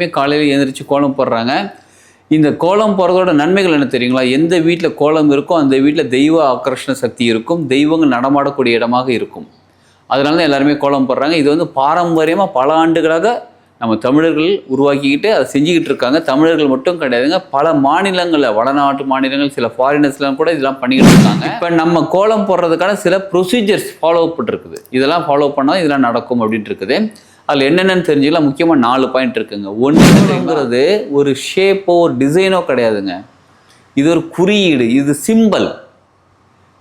எல்லாருமே காலையில் எழுந்திரிச்சு கோலம் போடுறாங்க. இந்த கோலம் போடுறதோட நன்மைகள் என்ன தெரியுங்களா? எந்த வீட்டில் கோலம் இருக்கோ அந்த வீட்டில் தெய்வ ஆக்கர்ஷண சக்தி இருக்கும். தெய்வங்கள் நடமாடக்கூடிய இடமாக இருக்கும். அதனால தான் எல்லாருமே கோலம் போடுறாங்க. இது வந்து பாரம்பரியமாக பல ஆண்டுகளாக நம்ம தமிழர்கள் உருவாக்கிக்கிட்டு அதை செஞ்சுக்கிட்டு இருக்காங்க. தமிழர்கள் மட்டும் கிடையாதுங்க பல மாநிலங்களில் வடநாட்டு மாநிலங்கள் சில ஃபாரினர்ஸ்லாம் கூட இதெல்லாம் பண்ணிக்கிட்டு இருக்காங்க. இப்போ நம்ம கோலம் போடுறதுக்கான சில ப்ரொசீஜர்ஸ் ஃபாலோ பண்ணிருக்குது இதெல்லாம் ஃபாலோ பண்ணால் இதெல்லாம் நடக்கும் அப்படின்ட்டு இருக்குது. அதில் என்னென்னு தெரிஞ்சுக்கலாம் முக்கியமாக நாலு பாயிண்ட் இருக்குங்க. ஒன்றுங்கிறது ஒரு ஷேப்போ ஒரு டிசைனோ கிடையாதுங்க. இது ஒரு குறியீடு இது சிம்பல்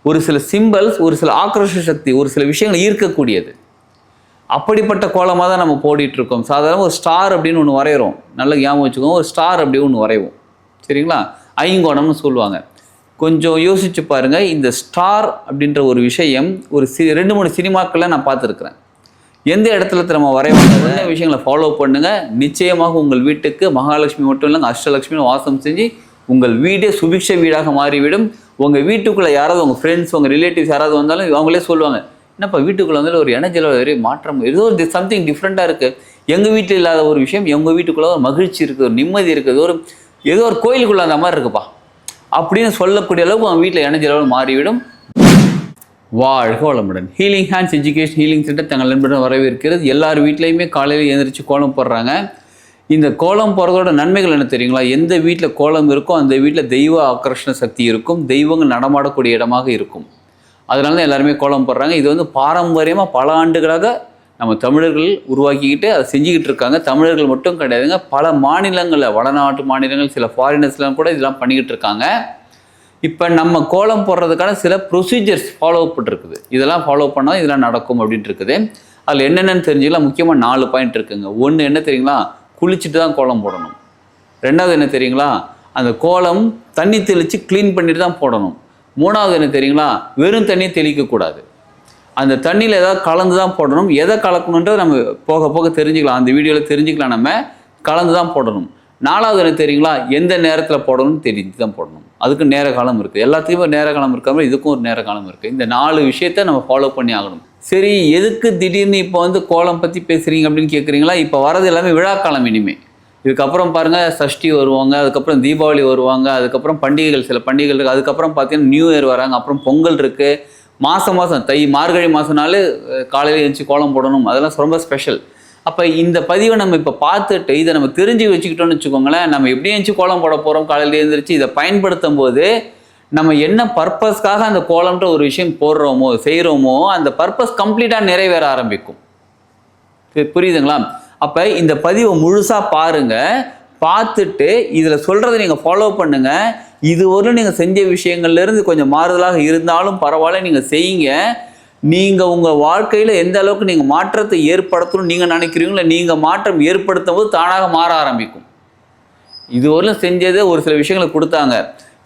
ஒரு சில சிம்பல்ஸ் ஒரு சில ஆக்ரோஷ சக்தி ஒரு சில விஷயங்கள் ஈர்க்கக்கூடியது. அப்படிப்பட்ட கோலமாக தான் நம்ம போடிட்டு இருக்கோம். சாதாரண ஒரு ஸ்டார் அப்படின்னு ஒன்று வரைகிறோம் நல்ல ஞாபகம் வச்சுக்கோங்க ஒரு ஸ்டார் அப்படி ஒன்று வரைவோம். சரிங்களா? ஐங்கோணம்னு சொல்லுவாங்க. கொஞ்சம் யோசிச்சு பாருங்க இந்த ஸ்டார் அப்படின்ற ஒரு விஷயம் ஒரு சி ரெண்டு மூணு சினிமாக்களில் நான் பார்த்துருக்குறேன். எந்த இடத்துல திரும்ப வரைவோம் விஷயங்களை ஃபாலோ பண்ணுங்க. நிச்சயமாக உங்கள் வீட்டுக்கு மகாலட்சுமி மட்டும் இல்லைங்க அஷ்டலட்சுமி வாசம் செஞ்சு உங்கள் வீடே சுபிக்ஷ வீடாக மாறிவிடும். உங்கள் வீட்டுக்குள்ளே யாராவது உங்கள் ஃப்ரெண்ட்ஸ் உங்கள் ரிலேட்டிவ்ஸ் யாராவது வந்தாலும் அவங்களே சொல்லுவாங்க என்னப்பா வீட்டுக்குள்ளே வந்து ஒரு எனர்ஜியில் ஒரு மாற்றம் ஏதோ ஒரு சம்திங் டிஃப்ரெண்ட்டாக இருக்குது எங்கள் வீட்டில் இல்லாத ஒரு விஷயம் எங்கள் வீட்டுக்குள்ளே ஒரு மகிழ்ச்சி இருக்குது ஒரு நிம்மதி இருக்குது ஒரு ஏதோ ஒரு கோயிலுக்குள்ளே அந்த மாதிரி இருக்குப்பா. அப்படின்னு சொல்லக்கூடிய அளவுக்கு அவன் வீட்டில் எனர்ஜி லெவல் மாறிவிடும். வாழ்க வளமுடன். Healing hands education healing centre தங்கள் நண்பர்கள் வரவேற்கிறது. எல்லார் வீட்லேயுமே காலையில் எழுந்திரிச்சு கோலம் போடுறாங்க. இந்த கோலம் போடுறதோட நன்மைகள் என்ன தெரியுங்களா? எந்த வீட்டில் கோலம் இருக்கோ அந்த வீட்டில் தெய்வ ஆக்கர்ஷண சக்தி இருக்கும். தெய்வங்கள் நடமாடக்கூடிய இடமாக இருக்கும். அதனால தான் எல்லாருமே கோலம் போடுறாங்க. இது வந்து பாரம்பரியமாக பல ஆண்டுகளாக நம்ம தமிழர்கள் உருவாக்கிக்கிட்டு அதை செஞ்சுக்கிட்டு இருக்காங்க. தமிழர்கள் மட்டும் கிடையாதுங்க. பல மாநிலங்களில் வடநாட்டு மாநிலங்கள் சில ஃபாரினர்ஸ்லாம் கூட இதெல்லாம் பண்ணிக்கிட்டு இருக்காங்க. இப்போ நம்ம கோலம் போடுறதுக்கான சில ப்ரொசீஜர்ஸ் ஃபாலோ பண்ணிருக்குது இதெல்லாம் ஃபாலோ பண்ணால் இதெல்லாம் நடக்கும் அப்படின்ட்டு இருக்குது. அதில் என்னென்னு தெரிஞ்சுக்கலாம். முக்கியமாக நாலு பாயிண்ட் இருக்குங்க. ஒன்று என்ன தெரியுங்களா? குளிச்சுட்டு தான் கோலம் போடணும். ரெண்டாவது என்ன தெரியுங்களா? அந்த கோலம் தண்ணி தெளித்து க்ளீன் பண்ணிட்டு தான் போடணும். மூணாவது என்ன தெரியுங்களா? வெறும் தண்ணியை தெளிக்கக்கூடாது அந்த தண்ணியில் ஏதாவது கலந்து தான் போடணும். எதை கலக்கணுன்றது நம்ம போக போக தெரிஞ்சுக்கலாம். அந்த வீடியோவில் தெரிஞ்சுக்கலாம் நம்ம. கலந்து தான் போடணும். நாலாவது என்ன தெரியுங்களா? எந்த நேரத்தில் போடணும்னு தெரிஞ்சு தான் போடணும். அதுக்கு நேர காலம் இருக்குது எல்லாத்துக்குமே நேர காலம் இருக்காமல் இதுக்கும் ஒரு நேர காலம் இருக்குது இந்த நாலு விஷயத்த நம்ம ஃபாலோ பண்ணி ஆகணும். சரி எதுக்கு திடீர்னு இப்போ வந்து கோலம் பற்றி பேசுகிறீங்க அப்படின்னு கேட்குறீங்களா இப்போ வரது எல்லாமே விழாக்காலம் இனிமே. இதுக்கப்புறம் பாருங்கள் சஷ்டி வருவாங்க அதுக்கப்புறம் தீபாவளி வருவாங்க அதுக்கப்புறம் பண்டிகைகள் சில பண்டிகைகள் இருக்குது அதுக்கப்புறம் பார்த்தீங்கன்னா நியூ இயர் வராங்க அப்புறம் பொங்கல் இருக்குது மாதம் மாதம் தை மார்கழி மாதம்னாலே காலையில் எழுந்திரிச்சி கோலம் போடணும். அதெல்லாம் ரொம்ப ஸ்பெஷல் அப்போ இந்த பதிவை நம்ம இப்போ பார்த்துட்டு இதை நம்ம தெரிஞ்சு வச்சுக்கிட்டோம்னு வச்சுக்கோங்களேன் நம்ம எப்படி எழுந்துச்சு கோலம் போட போகிறோம் காலையில் எழுந்திரிச்சு இதை பயன்படுத்தும் போது நம்ம என்ன பர்பஸ்க்காக அந்த கோலம்ன்ற ஒரு விஷயம் போடுறோமோ செய்கிறோமோ அந்த பர்பஸ் கம்ப்ளீட்டாக நிறைவேற ஆரம்பிக்கும். புரியுதுங்களா? அப்போ இந்த பதிவை முழுசாக பாருங்கள் பார்த்துட்டு இதில் சொல்கிறத நீங்கள் ஃபாலோ பண்ணுங்கள் இதுவரையும் நீங்கள் செஞ்ச விஷயங்கள்லேருந்து கொஞ்சம் மாறுதலாக இருந்தாலும் பரவாயில்ல நீங்கள் செய்யுங்க. நீங்கள் உங்கள் வாழ்க்கையில் எந்த அளவுக்கு நீங்கள் மாற்றத்தை ஏற்படுத்தணும்னு நீங்கள் நினைக்கிறீங்களோ நீங்கள் மாற்றம் ஏற்படுத்தும் போது தானாக மாற ஆரம்பிக்கும். இதுவரையிலும் செஞ்சதே ஒரு சில விஷயங்களை கொடுத்தாங்க.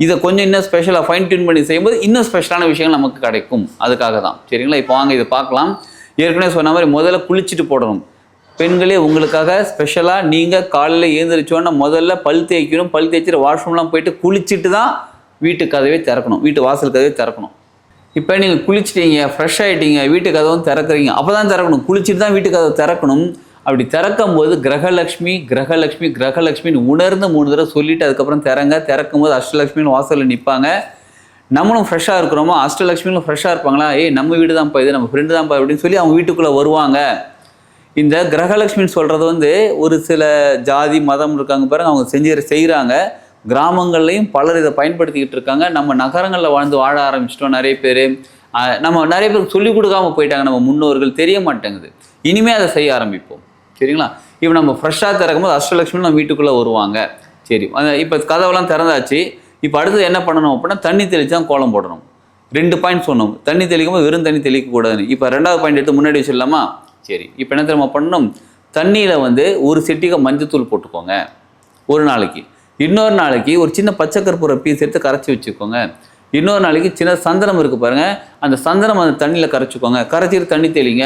இதை கொஞ்சம் இன்னும் ஸ்பெஷலாக ஃபைன் டியூன் பண்ணி செய்யும்போது இன்னும் ஸ்பெஷலான விஷயங்கள் நமக்கு கிடைக்கும். அதுக்காக தான். சரிங்களா? இப்போ வாங்க இதை பார்க்கலாம். ஏற்கனவே சொன்ன மாதிரி முதல்ல குளிச்சுட்டு போடணும். பெண்களே உங்களுக்காக ஸ்பெஷலாக நீங்கள் காலையில் ஏந்திரிச்சோன்னா முதல்ல பல் தேய்க்கணும். பல் தேய்ச்சிட்டு வாஷ்ரூம்லாம் போயிட்டு குளிச்சுட்டு தான் வீட்டு கதவே திறக்கணும். வீட்டு வாசல் கதவே திறக்கணும். இப்போ நீங்கள் குளிச்சிட்டீங்க ஃப்ரெஷ் ஆகிட்டீங்க வீட்டு கதவும் திறக்கிறீங்க. அப்போ தான் திறக்கணும். குளிச்சுட்டு தான் வீட்டு கதவை திறக்கணும். அப்படி திறக்கும் போது கிரகலக்ஷ்மி கிரகலக்ஷ்மி கிரகலக்ஷ்மின்னு உணர்ந்து மூணு தடவை சொல்லிவிட்டு அதுக்கப்புறம் திறங்க திறக்கும் போது அஷ்டலக்ஷ்மின்னு வாசலில் நிற்பாங்க நம்மளும் ஃப்ரெஷ்ஷாக இருக்கிறோமோ அஷ்டலக்ஷ்மியும் ஃப்ரெஷ்ஷாக இருப்பாங்களா? ஏய் நம்ம வீடு தான்ப்பா இது நம்ம ஃப்ரெண்டு தான்ப்பா அப்படின்னு சொல்லி அவங்க வீட்டுக்குள்ளே வருவாங்க. இந்த கிரகலக்ஷ்மின்னு சொல்கிறது வந்து ஒரு சில ஜாதி மதம் இருக்காங்க பாருங்கள் அவங்க செஞ்சு செய்கிறாங்க கிராமங்கள்லையும் பலர் இதை பயன்படுத்திக்கிட்டு இருக்காங்க. நம்ம நகரங்களில் வாழ்ந்து வாழ ஆரம்பிச்சிட்டோம் நிறைய பேர். நம்ம நிறைய பேருக்கு சொல்லிக் கொடுக்காம போயிட்டாங்க. நம்ம முன்னோர்கள் தெரிய மாட்டேங்குது. இனிமேல் அதை செய்ய ஆரம்பிப்போம். சரிங்களா? இப்போ நம்ம ஃப்ரெஷ்ஷாக திறக்கும்போது அஷ்டலட்சுமி நம்ம வீட்டுக்குள்ளே வருவாங்க. சரி இப்போ கதவெல்லாம் திறந்தாச்சு. இப்போ அடுத்தது என்ன பண்ணணும் அப்படின்னா தண்ணி தெளித்து தான் கோலம் போடணும். ரெண்டு பாயிண்ட் சொன்னோம் தண்ணி தெளிக்கும் போது வெறும் தண்ணி தெளிக்கக்கூடாதுன்னு. இப்போ ரெண்டாவது பாயிண்ட் எடுத்து முன்னாடி வச்சிடலாமா? சரி இப்போ என்ன தெரியுமா பண்ணணும்? தண்ணியில் வந்து ஒரு செட்டிக்கு மஞ்சத்தூள் போட்டுக்கோங்க. ஒரு நாளைக்கு. இன்னொரு நாளைக்கு ஒரு சின்ன பச்சை கற்பூர பீஸ் எடுத்து கரைச்சி வச்சுக்கோங்க. இன்னொரு நாளைக்கு சின்ன சந்தனம் இருக்குது பாருங்கள் அந்த சந்தனம் அந்த தண்ணியில் கரைச்சிக்கோங்க. கரைச்சிட்டு தண்ணி தெளிங்க.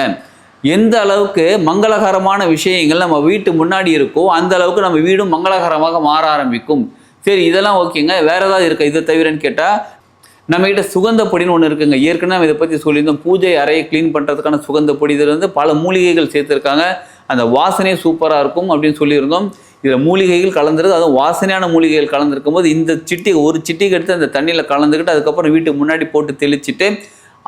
எந்த அளவுக்கு மங்களகரமான விஷயங்கள் நம்ம வீட்டு முன்னாடி இருக்கோ அந்த அளவுக்கு நம்ம வீடும் மங்களகரமாக மாற ஆரம்பிக்கும். சரி இதெல்லாம் ஓகேங்க. வேற ஏதாவது இருக்கா? இதை தவிரன்னு கேட்டால் நம்மகிட்ட சுகந்த பொடின்னு ஒன்று இருக்குங்க. ஏற்கனவே இதை பற்றி சொல்லியிருந்தோம். பூஜை அறையை க்ளீன் பண்ணுறதுக்கான சுகந்த பொடி. இதில் வந்து பல மூலிகைகள் சேர்த்துருக்காங்க. அந்த வாசனையே சூப்பராக இருக்கும் அப்படின்னு சொல்லியிருந்தோம். இதில் மூலிகைகள் கலந்துருக்கு அதுவும் வாசனையான மூலிகைகள் கலந்துருக்கும் போது இந்த சிட்டி ஒரு சிட்டிக்கு எடுத்து அந்த தண்ணியில் கலந்துக்கிட்டு அதுக்கப்புறம் வீட்டுக்கு முன்னாடி போட்டு தெளிச்சிட்டு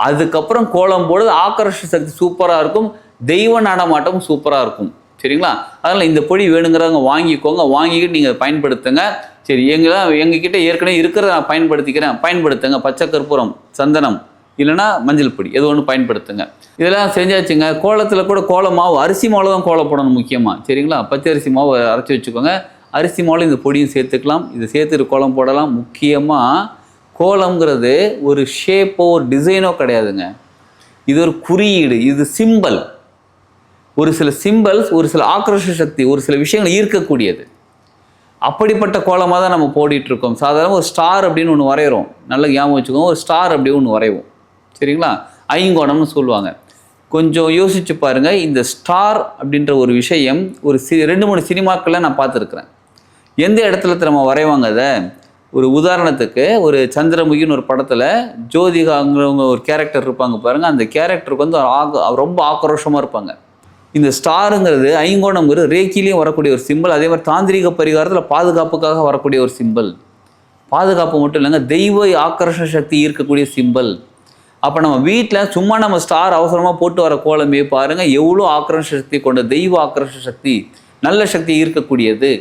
அதுக்கப்புறம் கோலம் போடுறது ஆக்கர்ஷ சக்தி சூப்பராக இருக்கும் தெய்வ நடமாட்டமும் சூப்பராக இருக்கும். சரிங்களா? அதனால் இந்த பொடி வேணுங்கிறவங்க வாங்கிக்கோங்க வாங்கிக்கிட்டு நீங்கள் பயன்படுத்துங்க. சரி எங்கெல்லாம் எங்ககிட்ட ஏற்கனவே இருக்கிறத நான் பயன்படுத்திக்கிறேன் பயன்படுத்துங்க. பச்சை கற்பூரம் சந்தனம். இல்லைன்னா மஞ்சள் பொடி எது ஒன்று பயன்படுத்துங்க. இதெல்லாம் செஞ்சாச்சுங்க. கோலத்தில் கூட கோல மாவு அரிசி மாவு தான் கோலம் போடணும் முக்கியமாக சரிங்களா? பச்சை அரிசி மாவு அரைச்சி வச்சுக்கோங்க. அரிசி மாவில் இந்த பொடியும் சேர்த்துக்கலாம். இதை சேர்த்துட்டு கோலம் போடலாம். முக்கியமாக கோலம்ங்கிறது ஒரு ஷேப்போ ஒரு டிசைனோ கிடையாதுங்க. இது ஒரு குறியீடு இது சிம்பல் ஒரு சில சிம்பல்ஸ் ஒரு சில ஆக்ரோஷ சக்தி ஒரு சில விஷயங்கள் ஈர்க்கக்கூடியது. அப்படிப்பட்ட கோலமாக தான் நம்ம போடிட்டு இருக்கோம். சாதாரண ஒரு ஸ்டார் அப்படின்னு ஒன்று வரைகிறோம் நல்லா ஞாபகம் வச்சுக்கோங்க. ஒரு ஸ்டார் அப்படின்னு ஒன்று வரைவோம். சரிங்களா? ஐங்கோணம்னு சொல்லுவாங்க. கொஞ்சம் யோசிச்சு பாருங்கள் இந்த ஸ்டார் அப்படின்ற ஒரு விஷயம் ஒரு சி ரெண்டு மூணு சினிமாக்களில் நான் பார்த்துருக்குறேன். எந்த இடத்துல நம்ம வரைவாங்க அதை? ஒரு உதாரணத்துக்கு ஒரு சந்திரமுகின்னு ஒரு படத்தில் ஜோதிகாங்கிறவங்க ஒரு கேரக்டர் இருப்பாங்க பாருங்கள் அந்த கேரக்டருக்கு வந்து ஆக ரொம்ப ஆக்ரோஷமாக இருப்பாங்க. இந்த ஸ்டாருங்கிறது ஐங்கோணம்ங்கிறது ரேக்கிலையும் வரக்கூடிய ஒரு சிம்பிள் அதே மாதிரி தாந்திரிக பரிகாரத்தில் பாதுகாப்புக்காக வரக்கூடிய ஒரு சிம்பிள் பாதுகாப்பு மட்டும் இல்லைங்க தெய்வ ஆக்கர்ஷ சக்தி ஈர்க்கக்கூடிய சிம்பிள் அப்போ நம்ம வீட்டில் சும்மா நம்ம ஸ்டார் அவசரமாக போட்டு வர கோலமே பாருங்க எவ்வளோ ஆக்கர்ஷ சக்தி கொண்ட தெய்வ ஆக்கர்ஷ சக்தி நல்ல சக்தி ஈர்க்கக்கூடியது.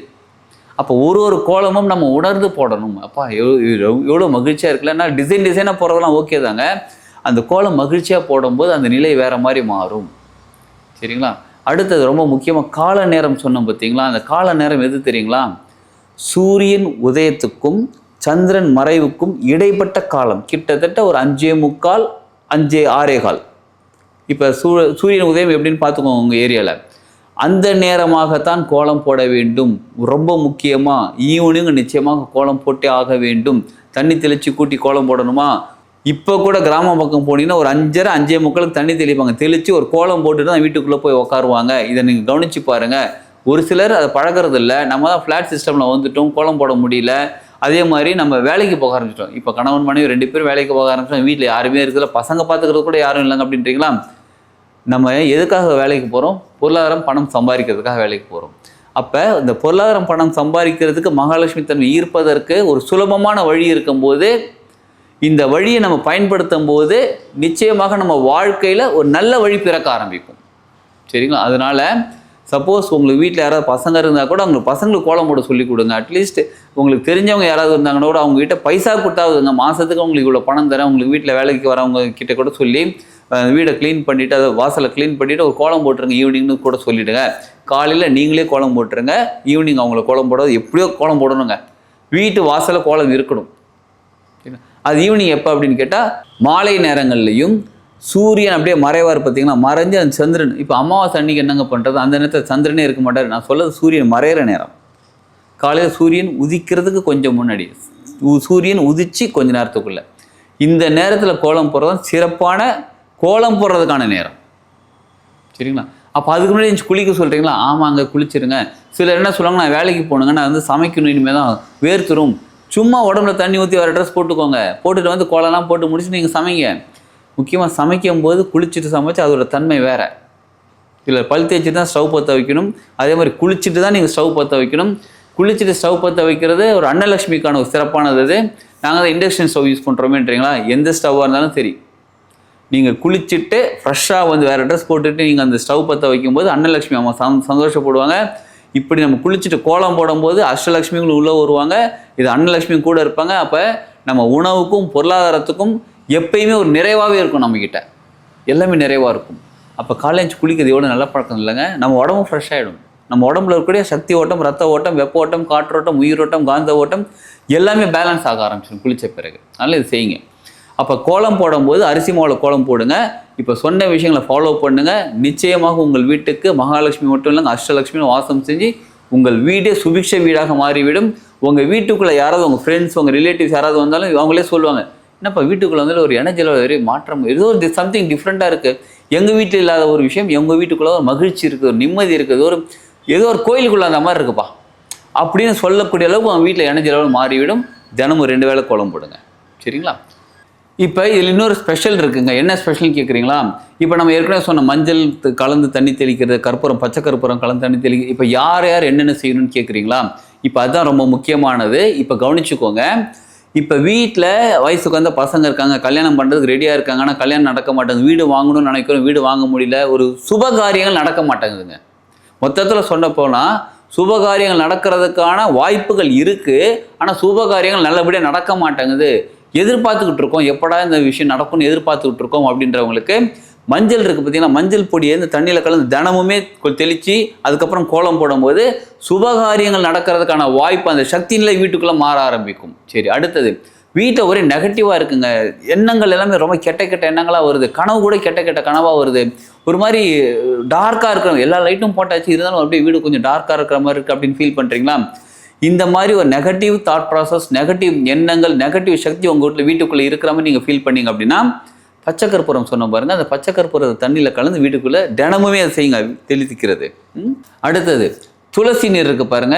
அப்போ ஒரு ஒரு கோலமும் நம்ம உணர்ந்து போடணும். அப்பா எவ்வளோ எவ்வளோ மகிழ்ச்சியாக இருக்குல்ல நான் டிசைன் டிசைனாக போடுறதெல்லாம் ஓகே தாங்க. அந்த கோலம் மகிழ்ச்சியாக போடும்போது அந்த நிலை வேறு மாதிரி மாறும். சரிங்களா? அடுத்தது ரொம்ப முக்கியமாக கால நேரம் சொன்னோம் பார்த்தீங்களா அந்த கால நேரம் எது தெரியுங்களா? சூரியன் உதயத்துக்கும் சந்திரன் மறைவுக்கும் இடைப்பட்ட காலம். கிட்டத்தட்ட ஒரு அஞ்சே முக்கால் அஞ்சே ஆறே கால். இப்போ சூ சூரியன் உதயம் எப்படின்னு பார்த்துக்கோங்க உங்கள் ஏரியாவில் அந்த நேரமாகத்தான் கோலம் போட வேண்டும். ரொம்ப முக்கியமாக ஈவினிங் நிச்சயமாக கோலம் போட்டே ஆக வேண்டும். தண்ணி தெளித்து கூட்டி கோலம் போடணுமா? இப்போ கூட கிராம பக்கம் போனீங்கன்னா ஒரு அஞ்சரை அஞ்சே முக்களுக்கு தண்ணி தெளிப்பாங்க. தெளித்து ஒரு கோலம் போட்டுட்டு தான் வீட்டுக்குள்ளே போய் உட்காருவாங்க இதை நீங்கள் கவனித்து பாருங்கள் ஒரு சிலர் அதை பழகிறது இல்லை நம்ம தான் ஃப்ளாட் சிஸ்டமில் வந்துட்டோம் கோலம் போட முடியல. அதே மாதிரி நம்ம வேலைக்கு போக ஆரம்பிச்சிட்டோம். இப்போ கணவன் மனைவி ரெண்டு பேரும் வேலைக்கு போக ஆரம்பிச்சோம் வீட்டில் யாருமே இருக்குல்ல பசங்க பார்த்துக்கிறது கூட யாரும் இல்லைங்க அப்படின்றீங்களா? நம்ம எதுக்காக வேலைக்கு போகிறோம் பொருளாதாரம் பணம் சம்பாதிக்கிறதுக்காக வேலைக்கு போகிறோம் அப்போ இந்த பொருளாதாரம் பணம் சம்பாதிக்கிறதுக்கு மகாலட்சுமி தன்மை ஈர்ப்பதற்கு ஒரு சுலபமான வழி இருக்கும்போது இந்த வழியை நம்ம பயன்படுத்தும் போது நிச்சயமாக நம்ம வாழ்க்கையில் ஒரு நல்ல வழி பிறக்க ஆரம்பிக்கும் சரிங்களா? அதனால் சப்போஸ் உங்களுக்கு வீட்டில் யாராவது பசங்க இருந்தால் கூட அவங்களுக்கு பசங்களுக்கு கோலம் போட சொல்லி கொடுங்க. அட்லீஸ்ட் உங்களுக்கு தெரிஞ்சவங்க யாராவது இருந்தாங்கன்னா கூட அவங்க கிட்ட பைசா கொடுத்தாதுங்க மாதத்துக்கு உங்களுக்கு இவ்வளோ பணம் தரேன். உங்களுக்கு வீட்டில் வேலைக்கு வரவங்க கிட்ட கூட சொல்லி வீடை க்ளீன் பண்ணிவிட்டு அதை வாசலை க்ளீன் பண்ணிவிட்டு ஒரு கோலம் போட்டுருங்க. ஈவினிங்னு கூட சொல்லிவிடுங்க காலையில் நீங்களே கோலம் போட்டுருங்க. ஈவினிங் அவங்கள கோலம் போடாது. எப்படியோ கோலம் போடணுங்க. வீட்டு வாசலில் கோலம் இருக்கணும். அது ஈவினிங் எப்போ அப்படின்னு கேட்டால் மாலை நேரங்கள்லையும் சூரியன் அப்படியே மறைவார் பார்த்தீங்களா மறைஞ்சு அந்த சந்திரன் இப்போ அமாவாசை அன்னைக்கு என்னங்க பண்ணுறது அந்த நேரத்தில் சந்திரனே இருக்க மாட்டார். நான் சொல்றது சூரியன் மறையிற நேரம். காலையில் சூரியன் உதிக்கிறதுக்கு கொஞ்சம் முன்னாடி. உ- சூரியன் உதிச்சு கொஞ்ச நேரத்துக்குள்ளே. இந்த நேரத்தில் கோலம் போடுறது சிறப்பான கோலம் போடுறதுக்கான நேரம். சரிங்களா? அப்போ அதுக்கு முன்னாடி எந்திரிச்சு குளிக்க சொல்கிறீங்களா ஆமாங்க குளிச்சிருங்க. சிலர் என்ன சொல்லுவாங்க? நான் வேலைக்கு போகணுங்க நான் வந்து சமைக்கணும் இனிமேல் தான் வேர்த்துரும். சும்மா உடம்புல தண்ணி ஊற்றி வர ட்ரெஸ் போட்டுக்கோங்க. போட்டுட்டு வந்து கோலம்லாம் போட்டு முடிச்சு நீங்கள் சமைங்க. முக்கியமாக சமைக்கும் போது குளிச்சுட்டு சமைச்சு அதோட தன்மை வேறு. இல்லை பல் தேய்ச்சி தான் ஸ்டவ் பற்ற வைக்கணும். அதே மாதிரி குளிச்சுட்டு தான் நீங்கள் ஸ்டவ் பற்ற வைக்கணும். குளிச்சுட்டு ஸ்டவ் பற்ற வைக்கிறது ஒரு அன்னலக்ஷ்மிக்கான ஒரு சிறப்பானது அது. நாங்கள் தான் இண்டக்ஷன் ஸ்டவ் யூஸ் பண்ணுறோமேன்றீங்களா எந்த ஸ்டவ்வாக இருந்தாலும் சரி. நீங்கள் குளிச்சுட்டு ஃப்ரெஷ்ஷாக வந்து வேறு ட்ரெஸ் போட்டுட்டு நீங்கள் அந்த ஸ்டவ் பற்ற வைக்கும்போது அன்னலக்ஷ்மி அம்மா சந் சந்தோஷப்படுவாங்க. இப்படி நம்ம குளிச்சுட்டு கோலம் போடும்போது அஷ்டலட்சுமிகள் உள்ளே வருவாங்க. இது அன்னலக்ஷ்மி கூட இருப்பாங்க. அப்போ நம்ம உணவுக்கும் பொருளாதாரத்துக்கும் எப்பயுமே ஒரு நிறைவாகவே இருக்கும் நம்மக்கிட்ட எல்லாமே நிறைவாக இருக்கும். அப்போ காலேஜ் குளிக்கிறது எவ்வளோ நல்ல பழக்கம் இல்லைங்க? நம்ம உடம்பும் ஃப்ரெஷ் ஆகிடும் நம்ம உடம்புல இருக்கக்கூடிய சக்தி ஓட்டம் ரத்த ஓட்டம் வெப்ப ஓட்டம் காற்றோட்டம் உயிரோட்டம் காந்த ஓட்டம் எல்லாமே பேலன்ஸ் ஆக ஆரம்பிச்சிடும் குளித்த பிறகு. அதனால் இது செய்யுங்க. அப்போ கோலம் போடும்போது அரிசி மாவில் கோலம் போடுங்க. இப்போ சொன்ன விஷயங்களை ஃபாலோ பண்ணுங்க. நிச்சயமாக உங்கள் வீட்டுக்கு மகாலட்சுமி மட்டும் இல்லைங்க அஷ்டலட்சுமி வாசம் செஞ்சு உங்கள் வீடே சுபிக்ஷ வீடாக மாறிவிடும். உங்கள் வீட்டுக்குள்ளே யாராவது உங்கள் ஃப்ரெண்ட்ஸ் உங்கள் ரிலேட்டிவ்ஸ் யாராவது வந்தாலும் அவங்களே சொல்லுவாங்க என்னப்பா வீட்டுக்குள்ளே வந்து ஒரு எனர்ஜியில் ஒரு மாற்றம் ஏதோ ஒரு சம்திங் டிஃப்ரெண்ட்டாக இருக்குது எங்கள் வீட்டில் இல்லாத ஒரு விஷயம் எங்கள் வீட்டுக்குள்ளே ஒரு மகிழ்ச்சி இருக்குது ஒரு நிம்மதி இருக்குது ஒரு ஏதோ ஒரு கோயிலுக்குள்ளே அந்த மாதிரி இருக்குப்பா. அப்படின்னு சொல்லக்கூடிய அளவுக்கு அவன் வீட்டில் எனர்ஜி லெவல் மாறிவிடும். தினமும் ரெண்டு வேளை கோலம் போடுங்க. சரிங்களா? இப்போ இதில் இன்னொரு ஸ்பெஷல் இருக்குங்க. என்ன ஸ்பெஷல் கேட்குறீங்களா இப்போ நம்ம ஏற்கனவே சொன்ன மஞ்சள் கலந்து தண்ணி தெளிக்கிறது கற்பூரம் பச்சை கற்பூரம் கலந்து தண்ணி தெளி இப்போ யார் யார் என்னென்ன செய்யணும்னு கேட்குறீங்களா இப்போ அதுதான் ரொம்ப முக்கியமானது. இப்போ கவனிச்சுக்கோங்க. இப்போ வீட்டில் வயசுக்கு வந்த பசங்க இருக்காங்க கல்யாணம் பண்ணுறதுக்கு ரெடியாக இருக்காங்க. ஆனால் கல்யாணம் நடக்க மாட்டேங்குது. வீடு வாங்கணும்னு நினைக்கிறோம் வீடு வாங்க முடியல. ஒரு சுப காரியங்கள் நடக்க மாட்டேங்குதுங்க. மொத்தத்தில் சொன்ன போனால் சுபகாரியங்கள் நடக்கிறதுக்கான வாய்ப்புகள் இருக்குது ஆனால் சுப காரியங்கள் நல்லபடியாக நடக்க மாட்டேங்குது. எதிர்பார்த்துக்கிட்டு இருக்கோம். எப்படா இந்த விஷயம் நடக்கும்னு எதிர்பார்த்துக்கிட்டு இருக்கோம் அப்படின்றவங்களுக்கு மஞ்சள் இருக்குது பார்த்தீங்கன்னா மஞ்சள் பொடியை இந்த தண்ணியில் கலந்து தினமுமே தெளித்து அதுக்கப்புறம் கோலம் போடும்போது சுபகாரியங்கள் நடக்கிறதுக்கான வாய்ப்பு அந்த சக்தி நிலை வீட்டுக்குள்ளே மாற ஆரம்பிக்கும். சரி அடுத்தது. வீட்டில் ஒரே நெகட்டிவாக இருக்குங்க. எண்ணங்கள் எல்லாமே ரொம்ப கெட்ட கெட்ட எண்ணங்களாக வருது. கனவு கூட கெட்ட கெட்ட கனவாக வருது. ஒரு மாதிரி டார்க்காக இருக்கிற எல்லா லைட்டும் போட்டாச்சு இருந்தாலும் அப்படியே வீடு கொஞ்சம் டார்க்காக இருக்கிற மாதிரி இருக்குது அப்படின்னு ஃபீல் பண்ணுறீங்களா இந்த மாதிரி ஒரு நெகட்டிவ் தாட் ப்ராசஸ் நெகட்டிவ் எண்ணங்கள் நெகட்டிவ் சக்தி உங்கள் வீட்டில் வீட்டுக்குள்ளே இருக்கிற மாதிரி நீங்கள் ஃபீல் பண்ணீங்க அப்படின்னா பச்சை கற்பூரம் சொன்ன பாருங்க. அந்த பச்சை கற்பூரத்தை தண்ணியில் கலந்து வீட்டுக்குள்ளே தினமுமே அதை செய்யுங்க. தெளித்திக்கிறது. அடுத்தது துளசி நீர் இருக்கு பாருங்க.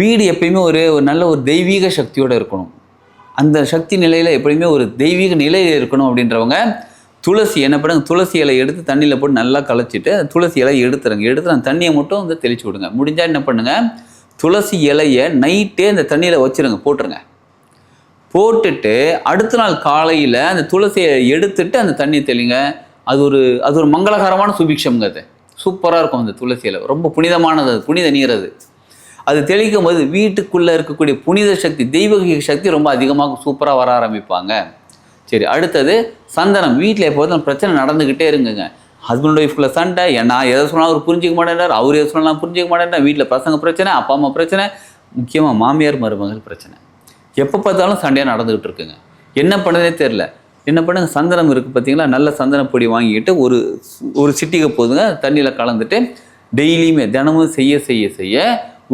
வீடு எப்பயுமே ஒரு ஒரு நல்ல ஒரு தெய்வீக சக்தியோடு இருக்கணும். அந்த சக்தி நிலையில் எப்படியுமே ஒரு தெய்வீக நிலையில் இருக்கணும் அப்படின்றவங்க துளசி என்ன பண்ணுங்க துளசி இலை எடுத்து தண்ணியில் போட்டு நல்லா கலைச்சிட்டு துளசி இலை எடுத்துருங்க. எடுத்து அந்த தண்ணியை மட்டும் வந்து தெளிச்சு விடுங்க. முடிஞ்சால் என்ன பண்ணுங்கள் துளசி இலையை நைட்டே அந்த தண்ணியில் வச்சிருங்க போட்டுருங்க. போட்டுட்டு அடுத்த நாள் காலையில் அந்த துளசியை எடுத்துட்டு அந்த தண்ணி தெளிங்க. அது ஒரு அது ஒரு மங்களகரமான சுபிக்ஷம்ங்க அது. சூப்பராக இருக்கும் அந்த துளசியில். ரொம்ப புனிதமானது அது புனித நீர் அது. அது தெளிக்கும் போது வீட்டுக்குள்ளே இருக்கக்கூடிய புனித சக்தி தெய்வீக சக்தி ரொம்ப அதிகமாக சூப்பராக வர ஆரம்பிப்பாங்க. சரி அடுத்தது சந்தனம். வீட்டில் எப்போதும் பிரச்சனை நடந்துக்கிட்டே இருங்குங்க. ஹஸ்பண்ட் ஒய்ஃப்குள்ள சண்டை. நான் எதை சொன்னாலும் அவர் புரிஞ்சிக்க மாட்டேன்றார். அவர் எதை சொன்னாலும் புரிஞ்சிக்க மாட்டேன்றார். வீட்டில் பசங்க பிரச்சனை அப்பா அம்மா பிரச்சனை முக்கியமாக மாமியார் மருமகள் பிரச்சனை. எப்போ பார்த்தாலும் சண்டையாக நடந்துகிட்டு இருக்குங்க. என்ன பண்ணதே தெரில என்ன பண்ணுங்க சந்தனம் இருக்குது பார்த்தீங்களா? நல்ல சந்தன பொடி வாங்கிட்டு ஒரு ஒரு சிட்டிகை போதுங்க. தண்ணியில் கலந்துட்டு டெய்லியுமே தினமும் செய்ய செய்ய செய்ய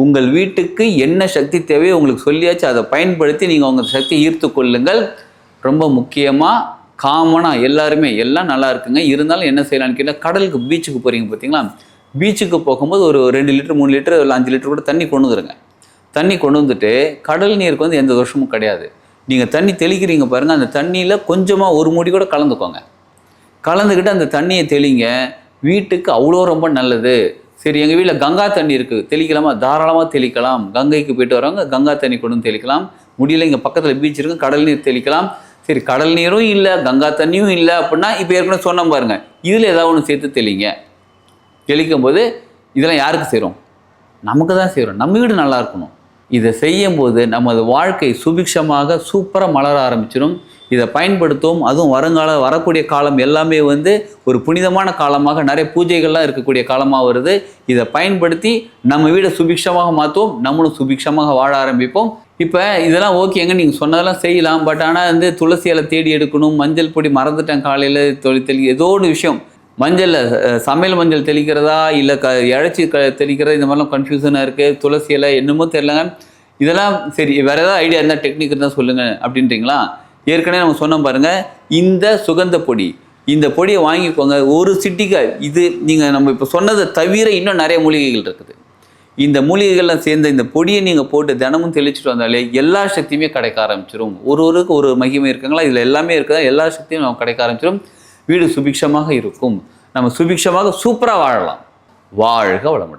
உங்கள் வீட்டுக்கு என்ன சக்தி தேவையோ உங்களுக்கு சொல்லியாச்சு அதை பயன்படுத்தி நீங்கள் உங்கள் சக்தியை ஈர்த்து கொள்ளுங்கள். ரொம்ப முக்கியமாக காமனாக எல்லாருமே எல்லாம் நல்லா இருக்குங்க. இருந்தாலும் என்ன செய்யலாம்னு கேட்டால் கடலுக்கு பீச்சுக்கு போகிறீங்க பார்த்தீங்களா? பீச்சுக்கு போகும்போது ஒரு ரெண்டு லிட்டர் மூணு லிட்டர் இல்லை அஞ்சு லிட்டர் கூட தண்ணி கொண்டு வந்துருங்க. தண்ணி கொண்டு வந்துட்டு கடல் நீருக்கு வந்து எந்த தோஷமும் கிடையாது. நீங்கள் தண்ணி தெளிக்கிறீங்க பாருங்கள் அந்த தண்ணியில் கொஞ்சமாக ஒரு மூடி கூட கலந்துக்கோங்க. கலந்துக்கிட்டு அந்த தண்ணியை தெளிங்க வீட்டுக்கு அவ்வளோ ரொம்ப நல்லது. சரி எங்கள் வீட்டில் கங்கா தண்ணி இருக்குது தெளிக்கலாமா? தாராளமாக தெளிக்கலாம். கங்கைக்கு போயிட்டு வரவங்க கங்கா தண்ணி கொண்டு வந்து தெளிக்கலாம். முடியல இங்கே பக்கத்தில் பீச் இருக்குது கடல் நீர் தெளிக்கலாம். சரி கடல் நீரும் இல்லை கங்கா தண்ணியும் இல்லை அப்படின்னா இப்போ ஏற்கனவே சொன்னோம் பாருங்க இதில் ஏதாவது ஒன்று சேர்த்து தெளிங்க. தெளிக்கும் போது இதெல்லாம் யாருக்கு செய்கிறோம் நமக்கு தான் செய்கிறோம் நம்ம வீடு நல்லா இருக்கணும். இதை செய்யும்போது நமது வாழ்க்கை சுபிக்ஷமாக சூப்பராக மலர ஆரம்பிச்சிடும் இதை பயன்படுத்தும் அதுவும் வருங்கால வரக்கூடிய காலம் எல்லாமே வந்து ஒரு புனிதமான காலமாக நிறைய பூஜைகள்லாம் இருக்கக்கூடிய காலமாக வருது. இதை பயன்படுத்தி நம்ம வீடை சுபிக்ஷமாக மாற்றுவோம் நம்மளும் சுபிக்ஷமாக வாழ ஆரம்பிப்போம். இப்போ இதெல்லாம் ஓகேங்க நீங்கள் சொன்னதெல்லாம் செய்யலாம். பட் ஆனால் வந்து துளசி இலை தேடி எடுக்கணும் மஞ்சள் பொடி மறந்துட்டேன் காலையில் தொழில் தெளி ஏதோ ஒரு விஷயம். மஞ்சளில் சமையல் மஞ்சள் தெளிக்கிறதா? இல்லை க இழைச்சி க தெளிக்கிறதா? இந்த மாதிரிலாம் கன்ஃபியூஷனாக இருக்குது துளசி இலை என்னமோ தெரிலங்க இதெல்லாம் சரி வேறு ஏதாவது ஐடியா இருந்தால் டெக்னிக் இருந்தால் சொல்லுங்கள் அப்படின்றீங்களா? ஏற்கனவே நம்ம சொன்னோம் பாருங்கள் இந்த சுகந்த பொடி. இந்த பொடியை வாங்கிக்கோங்க. ஒரு சிட்டிக்காய் இது நீங்கள் நம்ம இப்போ சொன்னதை தவிர இன்னும் நிறைய மூலிகைகள் இருக்குது. இந்த மூலிகைகள்லாம் சேர்ந்த இந்த பொடியை நீங்கள் போட்டு தினமும் தெளிச்சுட்டு வந்தாலே எல்லா சக்தியுமே கிடைக்க ஆரம்பிச்சிடும் ஒரு ஒருக்கு ஒரு மகிமை இருக்குங்களா? இதில் எல்லாமே இருக்குதா? எல்லா சக்தியும் நம்ம கிடைக்க ஆரம்பிச்சிடும் வீடு சுபிக்ஷமாக இருக்கும். நம்ம சுபிக்ஷமாக சூப்பராக வாழலாம். வாழ்க வளமுடன்.